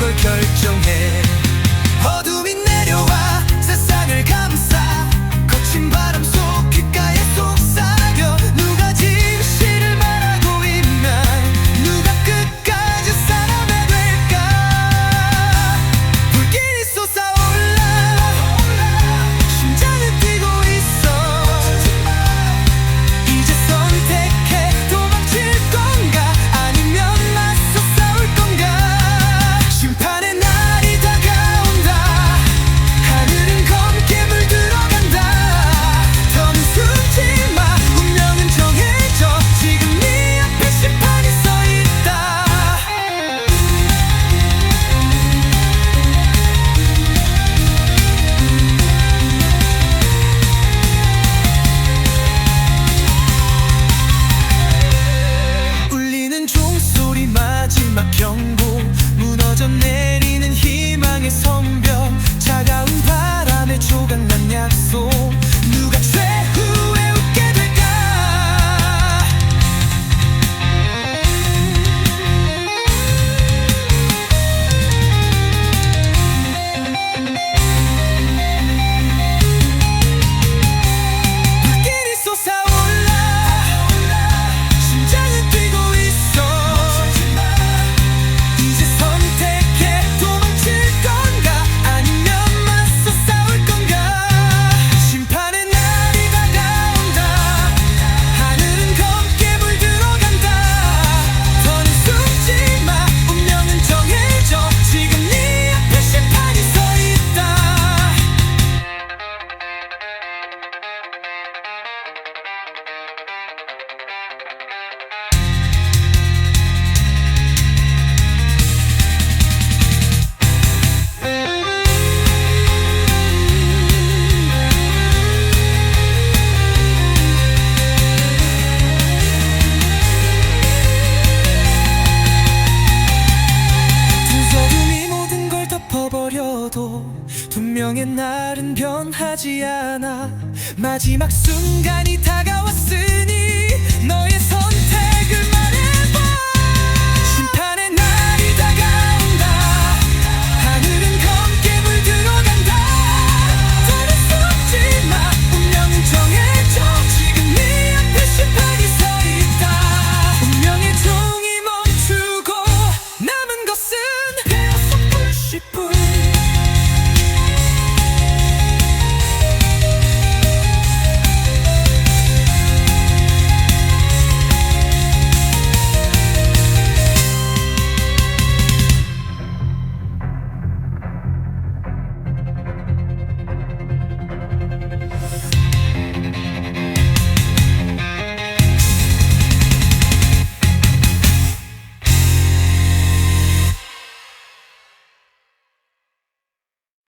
걸 결정해. 어둠이 내려와 세상을 감싸 변하지 않아. 마지막 순간이 다가왔으니 너의